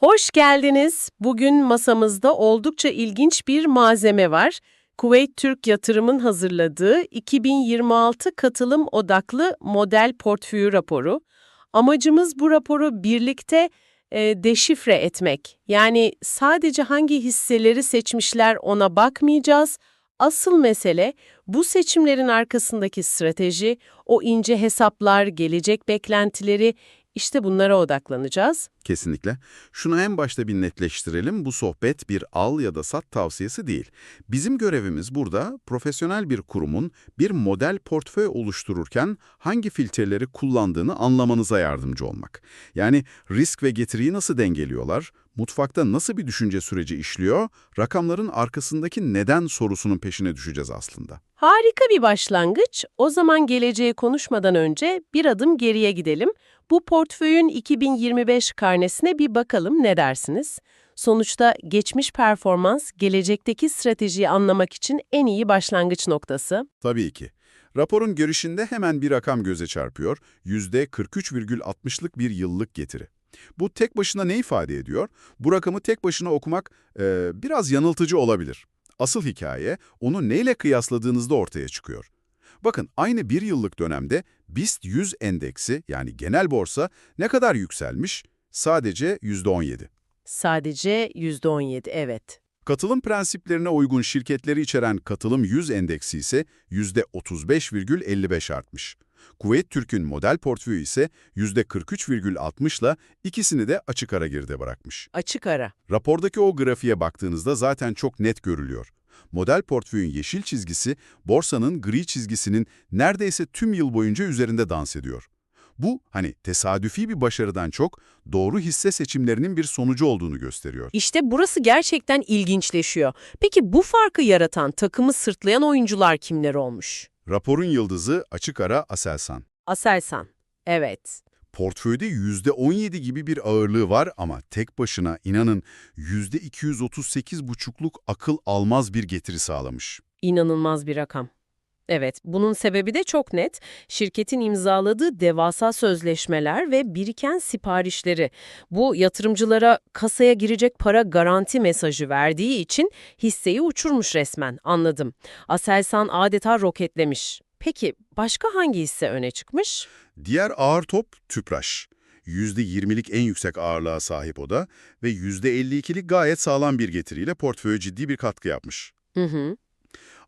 Hoş geldiniz. Bugün masamızda oldukça ilginç bir malzeme var. Kuveyt Türk Yatırım'ın hazırladığı 2026 katılım odaklı model portföyü raporu. Amacımız bu raporu birlikte e, deşifre etmek. Yani sadece hangi hisseleri seçmişler ona bakmayacağız. Asıl mesele bu seçimlerin arkasındaki strateji, o ince hesaplar, gelecek beklentileri, işte bunlara odaklanacağız. Kesinlikle. Şunu en başta bir netleştirelim. Bu sohbet bir al ya da sat tavsiyesi değil. Bizim görevimiz burada profesyonel bir kurumun bir model portföy oluştururken hangi filtreleri kullandığını anlamanıza yardımcı olmak. Yani risk ve getiriyi nasıl dengeliyorlar, mutfakta nasıl bir düşünce süreci işliyor, rakamların arkasındaki neden sorusunun peşine düşeceğiz aslında. Harika bir başlangıç. O zaman geleceği konuşmadan önce bir adım geriye gidelim. Bu portföyün 2025 karnesine bir bakalım ne dersiniz? Sonuçta geçmiş performans, gelecekteki stratejiyi anlamak için en iyi başlangıç noktası. Tabii ki. Raporun görüşünde hemen bir rakam göze çarpıyor. %43,60'lık bir yıllık getiri. Bu tek başına ne ifade ediyor? Bu rakamı tek başına okumak e, biraz yanıltıcı olabilir. Asıl hikaye onu neyle kıyasladığınızda ortaya çıkıyor. Bakın aynı bir yıllık dönemde BIST 100 endeksi yani genel borsa ne kadar yükselmiş? Sadece %17. Sadece %17, evet. Katılım prensiplerine uygun şirketleri içeren katılım 100 endeksi ise %35,55 artmış. Kuveyt Türk'ün model portföyü ise %43,60 ile ikisini de açık ara geride bırakmış. Açık ara. Rapordaki o grafiğe baktığınızda zaten çok net görülüyor. Model portföyün yeşil çizgisi, borsanın gri çizgisinin neredeyse tüm yıl boyunca üzerinde dans ediyor. Bu, hani tesadüfi bir başarıdan çok doğru hisse seçimlerinin bir sonucu olduğunu gösteriyor. İşte burası gerçekten ilginçleşiyor. Peki bu farkı yaratan, takımı sırtlayan oyuncular kimler olmuş? Raporun yıldızı açık ara Aselsan. Aselsan. Evet. Portföyde %17 gibi bir ağırlığı var ama tek başına inanın %238,5'luk akıl almaz bir getiri sağlamış. İnanılmaz bir rakam. Evet, bunun sebebi de çok net. Şirketin imzaladığı devasa sözleşmeler ve biriken siparişleri. Bu yatırımcılara kasaya girecek para garanti mesajı verdiği için hisseyi uçurmuş resmen, anladım. Aselsan adeta roketlemiş. Peki başka hangi hisse öne çıkmış? Diğer ağır top Tüpraş. %20'lik en yüksek ağırlığa sahip o da ve %52'lik gayet sağlam bir getiriyle portföye ciddi bir katkı yapmış. Hı hı.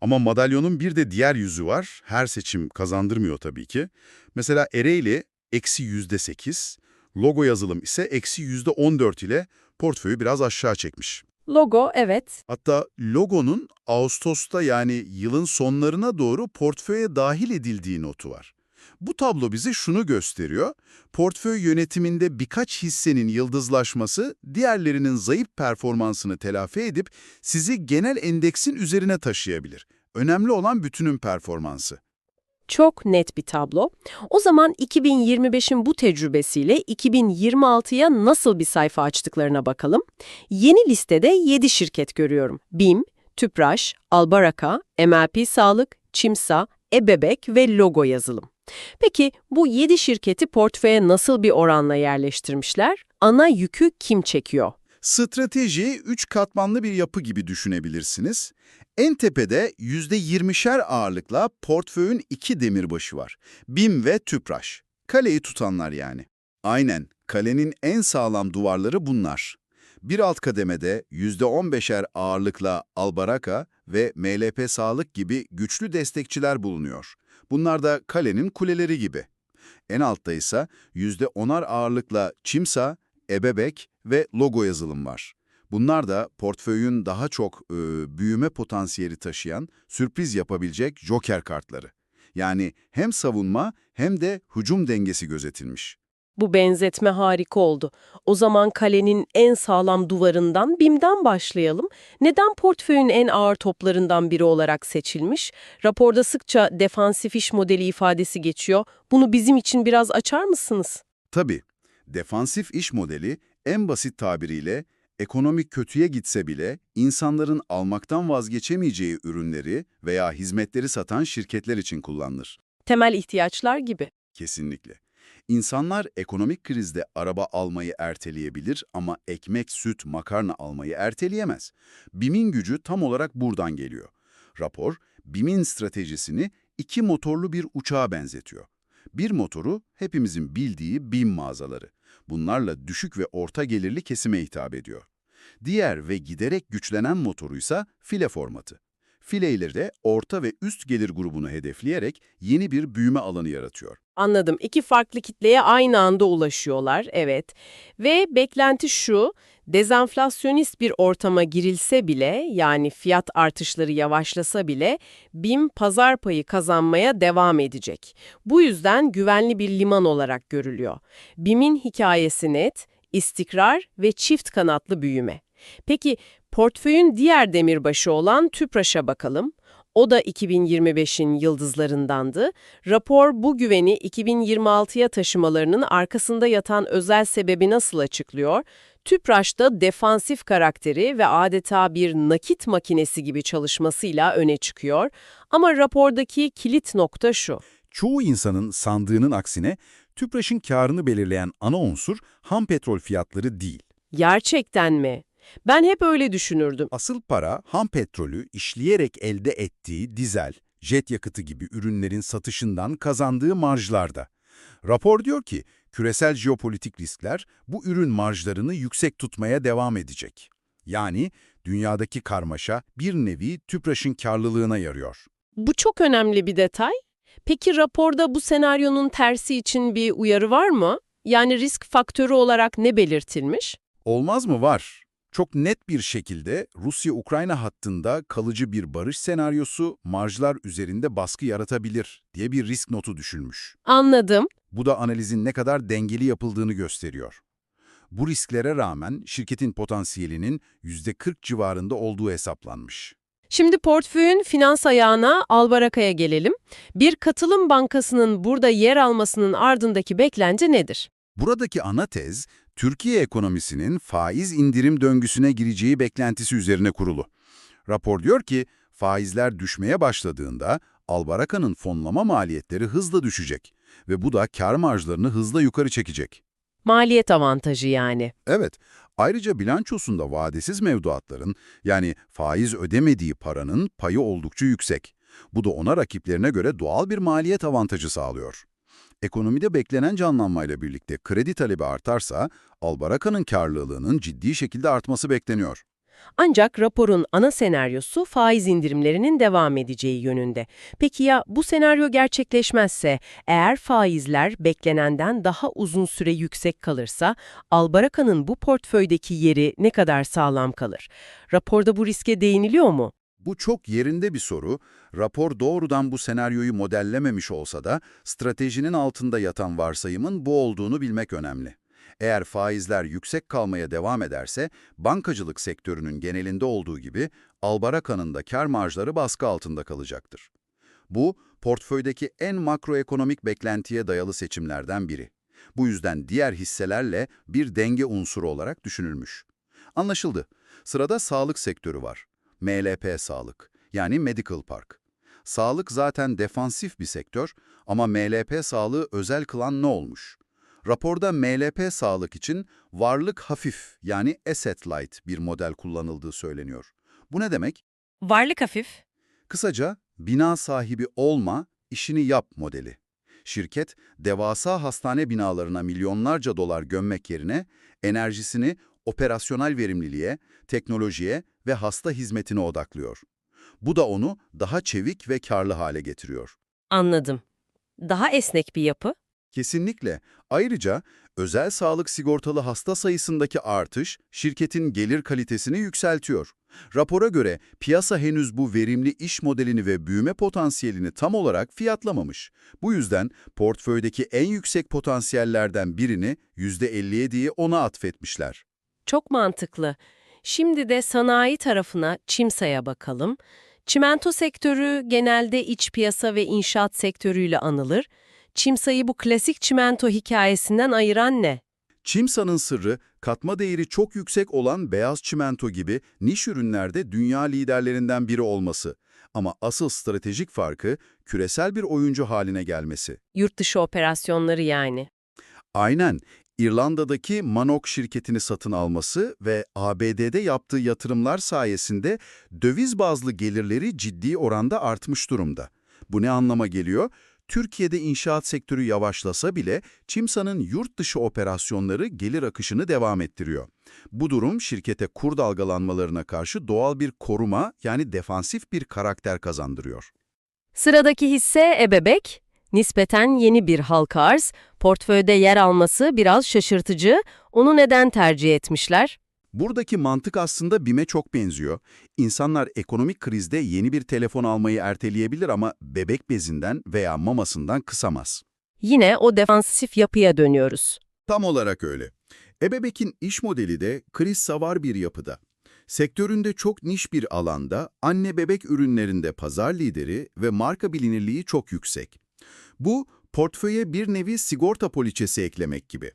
Ama madalyonun bir de diğer yüzü var. Her seçim kazandırmıyor tabii ki. Mesela Ereğli eksi %8, logo yazılım ise eksi %14 ile portföyü biraz aşağı çekmiş. Logo, evet. Hatta logonun Ağustos'ta yani yılın sonlarına doğru portföye dahil edildiği notu var. Bu tablo bize şunu gösteriyor. Portföy yönetiminde birkaç hissenin yıldızlaşması diğerlerinin zayıf performansını telafi edip sizi genel endeksin üzerine taşıyabilir. Önemli olan bütünün performansı. Çok net bir tablo. O zaman 2025'in bu tecrübesiyle 2026'ya nasıl bir sayfa açtıklarına bakalım. Yeni listede 7 şirket görüyorum. BİM, Tüpraş, Albaraka, MLP Sağlık, Çimsa, Ebebek ve Logo yazılım. Peki bu 7 şirketi portföye nasıl bir oranla yerleştirmişler? Ana yükü kim çekiyor? Strateji 3 katmanlı bir yapı gibi düşünebilirsiniz. En tepede %20'şer ağırlıkla portföyün iki demirbaşı var. BİM ve Tüpraş. Kaleyi tutanlar yani. Aynen, kalenin en sağlam duvarları bunlar. Bir alt kademede %15'er ağırlıkla Albaraka ve MLP Sağlık gibi güçlü destekçiler bulunuyor. Bunlar da kalenin kuleleri gibi. En altta ise %10'ar ağırlıkla Çimsa, Ebebek ve Logo yazılım var. Bunlar da portföyün daha çok e, büyüme potansiyeli taşıyan, sürpriz yapabilecek joker kartları. Yani hem savunma hem de hücum dengesi gözetilmiş. Bu benzetme harika oldu. O zaman kalenin en sağlam duvarından BİM'den başlayalım. Neden portföyün en ağır toplarından biri olarak seçilmiş? Raporda sıkça defansif iş modeli ifadesi geçiyor. Bunu bizim için biraz açar mısınız? Tabii, defansif iş modeli en basit tabiriyle ekonomik kötüye gitse bile insanların almaktan vazgeçemeyeceği ürünleri veya hizmetleri satan şirketler için kullanılır. Temel ihtiyaçlar gibi. Kesinlikle. İnsanlar ekonomik krizde araba almayı erteleyebilir ama ekmek, süt, makarna almayı erteleyemez. BİM'in gücü tam olarak buradan geliyor. Rapor, BİM'in stratejisini iki motorlu bir uçağa benzetiyor. Bir motoru hepimizin bildiği BİM mağazaları. Bunlarla düşük ve orta gelirli kesime hitap ediyor. Diğer ve giderek güçlenen motoruysa file formatı. Fileyle de orta ve üst gelir grubunu hedefleyerek yeni bir büyüme alanı yaratıyor. Anladım. İki farklı kitleye aynı anda ulaşıyorlar, evet. Ve beklenti şu, dezenflasyonist bir ortama girilse bile, yani fiyat artışları yavaşlasa bile, BİM pazar payı kazanmaya devam edecek. Bu yüzden güvenli bir liman olarak görülüyor. BİM'in hikayesi net, istikrar ve çift kanatlı büyüme. Peki, portföyün diğer demirbaşı olan TÜPRAŞ'a bakalım. O da 2025'in yıldızlarındandı. Rapor bu güveni 2026'ya taşımalarının arkasında yatan özel sebebi nasıl açıklıyor? TÜPRAŞ'ta defansif karakteri ve adeta bir nakit makinesi gibi çalışmasıyla öne çıkıyor. Ama rapordaki kilit nokta şu. Çoğu insanın sandığının aksine TÜPRAŞ'ın karını belirleyen ana unsur ham petrol fiyatları değil. Gerçekten mi? Ben hep öyle düşünürdüm. Asıl para ham petrolü işleyerek elde ettiği dizel, jet yakıtı gibi ürünlerin satışından kazandığı marjlarda. Rapor diyor ki, küresel jeopolitik riskler bu ürün marjlarını yüksek tutmaya devam edecek. Yani dünyadaki karmaşa bir nevi TÜPRAŞ'ın karlılığına yarıyor. Bu çok önemli bir detay. Peki raporda bu senaryonun tersi için bir uyarı var mı? Yani risk faktörü olarak ne belirtilmiş? Olmaz mı? Var. Çok net bir şekilde Rusya-Ukrayna hattında kalıcı bir barış senaryosu marjlar üzerinde baskı yaratabilir diye bir risk notu düşülmüş. Anladım. Bu da analizin ne kadar dengeli yapıldığını gösteriyor. Bu risklere rağmen şirketin potansiyelinin %40 civarında olduğu hesaplanmış. Şimdi portföyün finans ayağına Albaraka'ya gelelim. Bir katılım bankasının burada yer almasının ardındaki beklenti nedir? Buradaki ana tez, Türkiye ekonomisinin faiz indirim döngüsüne gireceği beklentisi üzerine kurulu. Rapor diyor ki, faizler düşmeye başladığında Albaraka'nın fonlama maliyetleri hızla düşecek ve bu da kar marjlarını hızla yukarı çekecek. Maliyet avantajı yani. Evet, ayrıca bilançosunda vadesiz mevduatların yani faiz ödemediği paranın payı oldukça yüksek. Bu da ona rakiplerine göre doğal bir maliyet avantajı sağlıyor. Ekonomide beklenen canlanmayla birlikte kredi talebi artarsa, Albaraka'nın karlılığının ciddi şekilde artması bekleniyor. Ancak raporun ana senaryosu faiz indirimlerinin devam edeceği yönünde. Peki ya bu senaryo gerçekleşmezse, eğer faizler beklenenden daha uzun süre yüksek kalırsa, Albaraka'nın bu portföydeki yeri ne kadar sağlam kalır? Raporda bu riske değiniliyor mu? Bu çok yerinde bir soru. Rapor doğrudan bu senaryoyu modellememiş olsa da stratejinin altında yatan varsayımın bu olduğunu bilmek önemli. Eğer faizler yüksek kalmaya devam ederse, bankacılık sektörünün genelinde olduğu gibi Albaraka'nın da kar marjları baskı altında kalacaktır. Bu, portföydeki en makroekonomik beklentiye dayalı seçimlerden biri. Bu yüzden diğer hisselerle bir denge unsuru olarak düşünülmüş. Anlaşıldı. Sırada sağlık sektörü var. MLP Sağlık, yani Medical Park. Sağlık zaten defansif bir sektör ama MLP sağlığı özel kılan ne olmuş? Raporda MLP sağlık için varlık hafif yani asset light bir model kullanıldığı söyleniyor. Bu ne demek? Varlık hafif. Kısaca bina sahibi olma, işini yap modeli. Şirket, devasa hastane binalarına milyonlarca dolar gömmek yerine enerjisini operasyonel verimliliğe, teknolojiye ve hasta hizmetine odaklıyor. Bu da onu daha çevik ve karlı hale getiriyor. Anladım. Daha esnek bir yapı. Kesinlikle. Ayrıca özel sağlık sigortalı hasta sayısındaki artış şirketin gelir kalitesini yükseltiyor. Rapora göre piyasa henüz bu verimli iş modelini ve büyüme potansiyelini tam olarak fiyatlamamış. Bu yüzden portföydeki en yüksek potansiyellerden birini %57'yi ona atfetmişler. Çok mantıklı. Şimdi de sanayi tarafına Çimsa'ya bakalım. Çimento sektörü genelde iç piyasa ve inşaat sektörüyle anılır. Çimsa'yı bu klasik çimento hikayesinden ayıran ne? Çimsa'nın sırrı, katma değeri çok yüksek olan beyaz çimento gibi niş ürünlerde dünya liderlerinden biri olması. Ama asıl stratejik farkı küresel bir oyuncu haline gelmesi. Yurt dışı operasyonları yani. Aynen. İrlanda'daki Manok şirketini satın alması ve ABD'de yaptığı yatırımlar sayesinde döviz bazlı gelirleri ciddi oranda artmış durumda. Bu ne anlama geliyor? Türkiye'de inşaat sektörü yavaşlasa bile Çimsa'nın yurt dışı operasyonları gelir akışını devam ettiriyor. Bu durum şirkete kur dalgalanmalarına karşı doğal bir koruma yani defansif bir karakter kazandırıyor. Sıradaki hisse Ebebek. Nispeten yeni bir halka arz, portföyde yer alması biraz şaşırtıcı. Onu neden tercih etmişler? Buradaki mantık aslında BİM'e çok benziyor. İnsanlar ekonomik krizde yeni bir telefon almayı erteleyebilir ama bebek bezinden veya mamasından kısamaz. Yine o defansif yapıya dönüyoruz. Tam olarak öyle. Ebebek'in iş modeli de kriz savar bir yapıda. Sektöründe çok niş bir alanda, anne bebek ürünlerinde pazar lideri ve marka bilinirliği çok yüksek. Bu, portföye bir nevi sigorta poliçesi eklemek gibi.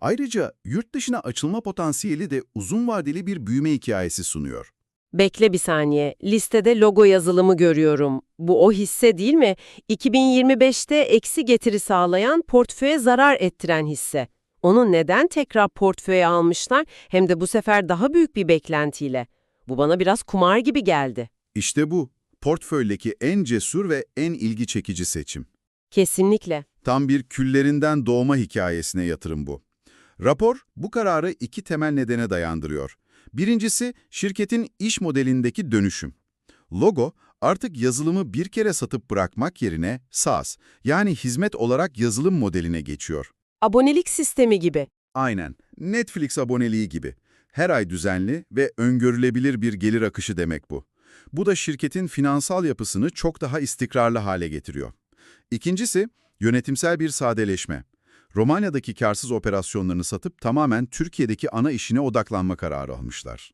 Ayrıca yurt dışına açılma potansiyeli de uzun vadeli bir büyüme hikayesi sunuyor. Bekle bir saniye, listede logo yazılımı görüyorum. Bu o hisse değil mi? 2025'te eksi getiri sağlayan, portföye zarar ettiren hisse. Onu neden tekrar portföye almışlar hem de bu sefer daha büyük bir beklentiyle? Bu bana biraz kumar gibi geldi. İşte bu, portföydeki en cesur ve en ilgi çekici seçim. Kesinlikle. Tam bir küllerinden doğma hikayesine yatırım bu. Rapor bu kararı iki temel nedene dayandırıyor. Birincisi şirketin iş modelindeki dönüşüm. Logo artık yazılımı bir kere satıp bırakmak yerine SaaS yani hizmet olarak yazılım modeline geçiyor. Abonelik sistemi gibi. Aynen Netflix aboneliği gibi. Her ay düzenli ve öngörülebilir bir gelir akışı demek bu. Bu da şirketin finansal yapısını çok daha istikrarlı hale getiriyor. İkincisi, yönetimsel bir sadeleşme. Romanya'daki karsız operasyonlarını satıp tamamen Türkiye'deki ana işine odaklanma kararı almışlar.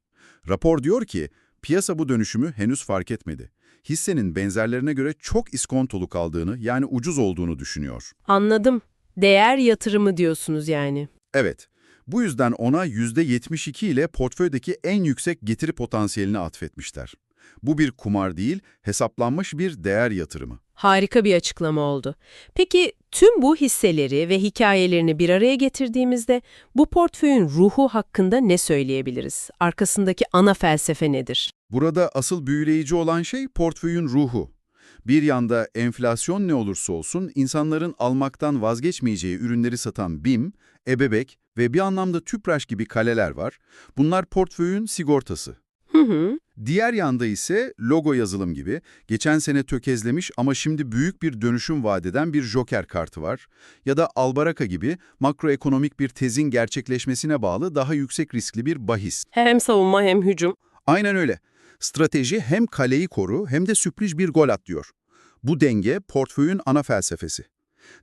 Rapor diyor ki, piyasa bu dönüşümü henüz fark etmedi. Hissenin benzerlerine göre çok iskontolu kaldığını yani ucuz olduğunu düşünüyor. Anladım. Değer yatırımı diyorsunuz yani. Evet, bu yüzden ona %72 ile portföydeki en yüksek getiri potansiyelini atfetmişler. Bu bir kumar değil, hesaplanmış bir değer yatırımı. Harika bir açıklama oldu. Peki tüm bu hisseleri ve hikayelerini bir araya getirdiğimizde bu portföyün ruhu hakkında ne söyleyebiliriz? Arkasındaki ana felsefe nedir? Burada asıl büyüleyici olan şey portföyün ruhu. Bir yanda enflasyon ne olursa olsun insanların almaktan vazgeçmeyeceği ürünleri satan BİM, Ebebek ve bir anlamda Tüpraş gibi kaleler var. Bunlar portföyün sigortası. Hı hı. Diğer yanda ise logo yazılım gibi geçen sene tökezlemiş ama şimdi büyük bir dönüşüm vadeden bir joker kartı var. Ya da Albaraka gibi makroekonomik bir tezin gerçekleşmesine bağlı daha yüksek riskli bir bahis. Hem savunma hem hücum. Aynen öyle. Strateji hem kaleyi koru hem de sürpriz bir gol at diyor. Bu denge portföyün ana felsefesi.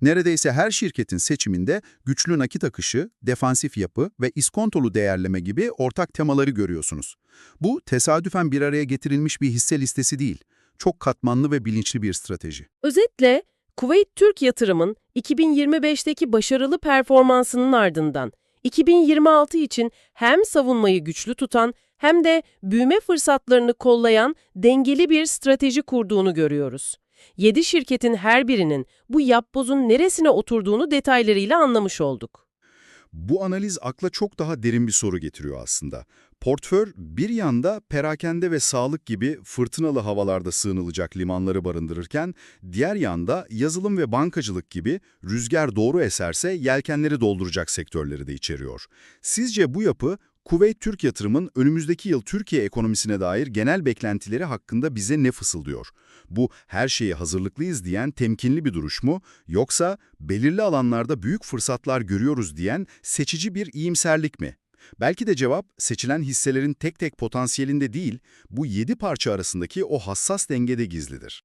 Neredeyse her şirketin seçiminde güçlü nakit akışı, defansif yapı ve iskontolu değerleme gibi ortak temaları görüyorsunuz. Bu tesadüfen bir araya getirilmiş bir hisse listesi değil, çok katmanlı ve bilinçli bir strateji. Özetle Kuveyt Türk yatırımın 2025'teki başarılı performansının ardından 2026 için hem savunmayı güçlü tutan hem de büyüme fırsatlarını kollayan dengeli bir strateji kurduğunu görüyoruz. 7 şirketin her birinin bu yapbozun neresine oturduğunu detaylarıyla anlamış olduk. Bu analiz akla çok daha derin bir soru getiriyor aslında. Portföy bir yanda perakende ve sağlık gibi fırtınalı havalarda sığınılacak limanları barındırırken, diğer yanda yazılım ve bankacılık gibi rüzgar doğru eserse yelkenleri dolduracak sektörleri de içeriyor. Sizce bu yapı Kuveyt Türk yatırımın önümüzdeki yıl Türkiye ekonomisine dair genel beklentileri hakkında bize ne fısıldıyor? Bu her şeye hazırlıklıyız diyen temkinli bir duruş mu yoksa belirli alanlarda büyük fırsatlar görüyoruz diyen seçici bir iyimserlik mi? Belki de cevap seçilen hisselerin tek tek potansiyelinde değil, bu yedi parça arasındaki o hassas dengede gizlidir.